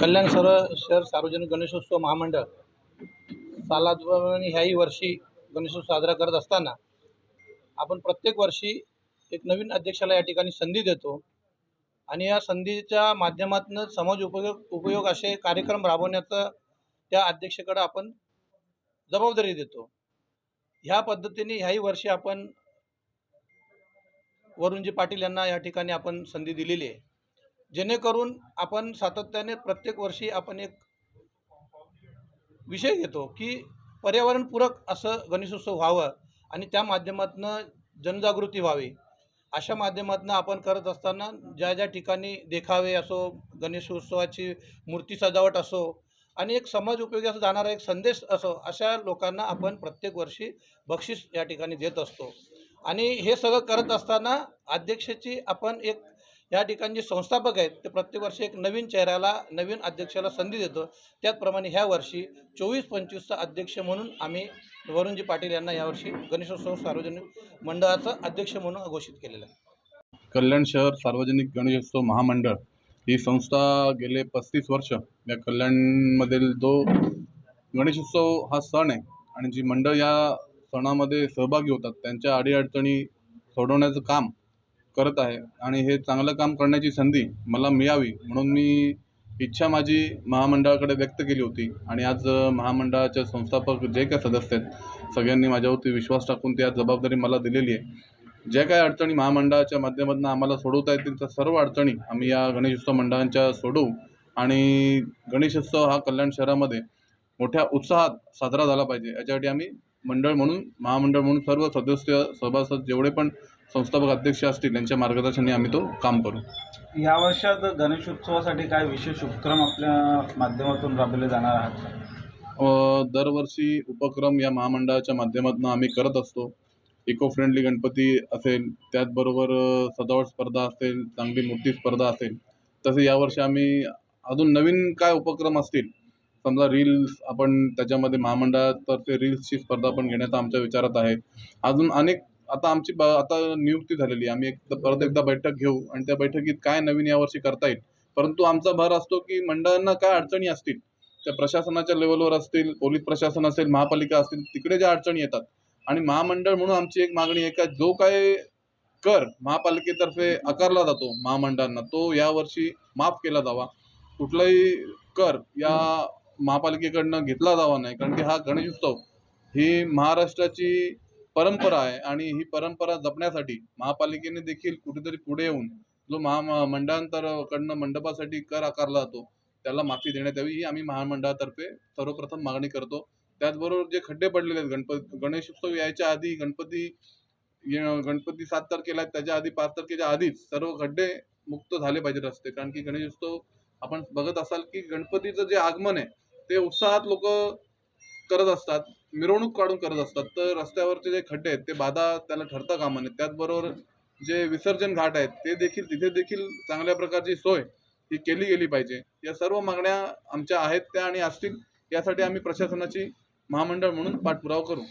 कल्याण सर्व शहर सार्वजनिक गणेशोत्सव महामंडळ सालाप्रमाणे ह्याही वर्षी गणेशोत्सव साजरा करत असताना आपण प्रत्येक वर्षी एक नवीन अध्यक्षाला या ठिकाणी संधी देतो. आणि या संधीच्या माध्यमातून समाज उपयोग उपयोग असे कार्यक्रम राबवण्याचं त्या अध्यक्षाकडे आपण जबाबदारी देतो. ह्या पद्धतीने ह्याही वर्षी आपण वरुणजी पाटील यांना या ठिकाणी आपण संधी दिलेली आहे. जेणेकरून आपण सातत्याने प्रत्येक वर्षी आपण एक विषय घेतो की पर्यावरणपूरक असं गणेशोत्सव व्हावं आणि त्या माध्यमातून जनजागृती व्हावी. अशा माध्यमातून आपण करत असताना ज्या ज्या ठिकाणी देखावे असो गणेशोत्सवाची मूर्ती सजावट असो आणि एक समाज उपयोगी असं जाणारा एक संदेश असो अशा लोकांना आपण प्रत्येक वर्षी बक्षीस या ठिकाणी देत असतो. आणि हे सगळं करत असताना अध्यक्षाची आपण एक या ठिकाणी जे संस्थापक आहेत ते प्रत्येक वर्षी एक नवीन चेहऱ्याला नवीन अध्यक्षाला संधी देतो. त्याचप्रमाणे ह्या वर्षी चोवीस पंचवीसचा अध्यक्ष म्हणून आम्ही वरुणजी पाटील यांना यावर्षी गणेशोत्सव सार्वजनिक मंडळाचं अध्यक्ष म्हणून घोषित केलेलं आहे. कल्याण शहर सार्वजनिक गणेशोत्सव महामंडळ ही संस्था गेले पस्तीस वर्ष. या कल्याणमधील जो गणेशोत्सव हा सण आहे आणि जी मंडळ या सणामध्ये सहभागी होतात त्यांच्या अडीअडचणी सोडवण्याचं काम करत आहे आणि हे चांगलं काम करण्याची संधी मला मिळावी म्हणून मी इच्छा माझी महामंडळाकडे व्यक्त केली होती. आणि आज महामंडळाच्या महामंडळाचे संस्थापक जे काय सदस्य आहेत सगळ्यांनी माझ्यावरती विश्वास टाकून ती आज जबाबदारी मला दिलेली आहे. ज्या काही अडचणी महामंडळाच्या माध्यमातून आम्हाला सोडवता येतील त्या सर्व अडचणी आम्ही या गणेशोत्सव मंडळांच्या सोडवू आणि गणेशोत्सव हा कल्याण शहरामध्ये मोठ्या उत्साहात साजरा झाला पाहिजे. याच्यासाठी आम्ही मंडळ म्हणून महामंडळ म्हणून सर्व सदस्य सभासद जेवढे पण संस्थापक अध्यक्ष असतील यांच्या मार्गदर्शनाने आम्ही तो काम करू. या वर्षात गणेशोत्सवासाठी काय विशेष उपक्रम आपल्या माध्यमातून राबवले जाणार आहात? दरवर्षी उपक्रम या महामंडळाच्या माध्यमातून आम्ही करत असतो. इको फ्रेंडली गणपती असेल त्याचबरोबर सजावट स्पर्धा असेल चांगली मूर्ती स्पर्धा असेल तसे यावर्षी आम्ही अजून नवीन काय उपक्रम असतील समजा रील्स आपण त्याच्यामध्ये महामंडळातर्फे रील्सची स्पर्धा पण घेण्याचा आमच्या विचारात आहे. अजून अनेक आता आमची ब आता नियुक्ती झालेली आहे. आम्ही एक परत एकदा बैठक घेऊ आणि त्या बैठकीत काय नवीन यावर्षी करता येईल. परंतु आमचा भर असतो की मंडळांना काय अडचणी असतील त्या प्रशासनाच्या लेवलवर असतील पोलीस प्रशासन असेल महापालिका असतील तिकडे ज्या अडचणी येतात. आणि महामंडळ म्हणून आमची एक मागणी आहे का जो काय कर महापालिकेतर्फे आकारला जातो महामंडळांना तो यावर्षी माफ केला जावा. कुठलाही कर या महापालिकेकडनं घेतला जावा नाही कारण की हा गणेशोत्सव ही महाराष्ट्राची परंपरा आहे आणि ही परंपरा जपण्यासाठी महापालिकेने देखील कुठेतरी पुढे येऊन जो महा मंडळांतरकडनं मंडपासाठी कर आकारला जातो त्याला माफी देण्यात यावी ही आम्ही महामंडळातर्फे सर्वप्रथम मागणी करतो. त्याचबरोबर जे खड्डे पडलेले आहेत गणपती गणेशोत्सव यायच्या आधी गणपती गणपती सात तारखेला आहेत, त्याच्या आधी पाच तारखेच्या आधीच सर्व खड्डे मुक्त झाले पाहिजे रस्ते कारण की गणेशोत्सव आपण बघत असाल की गणपतीचं जे आगमन आहे ते उत्साहात लोक करत असतात मिरवणूक काढून करत असतात. तर रस्त्यावरचे जे खड्डे आहेत ते बाधा त्याला ठरता कामा नये त्याचबरोबर जे विसर्जन घाट आहेत ते देखील तिथे देखील चांगल्या प्रकारची सोय ही केली गेली पाहिजे. या सर्व मागण्या आमच्या आहेत त्या आणि असतील यासाठी आम्ही प्रशासनाची महामंडळ म्हणून पाठपुरावा करू.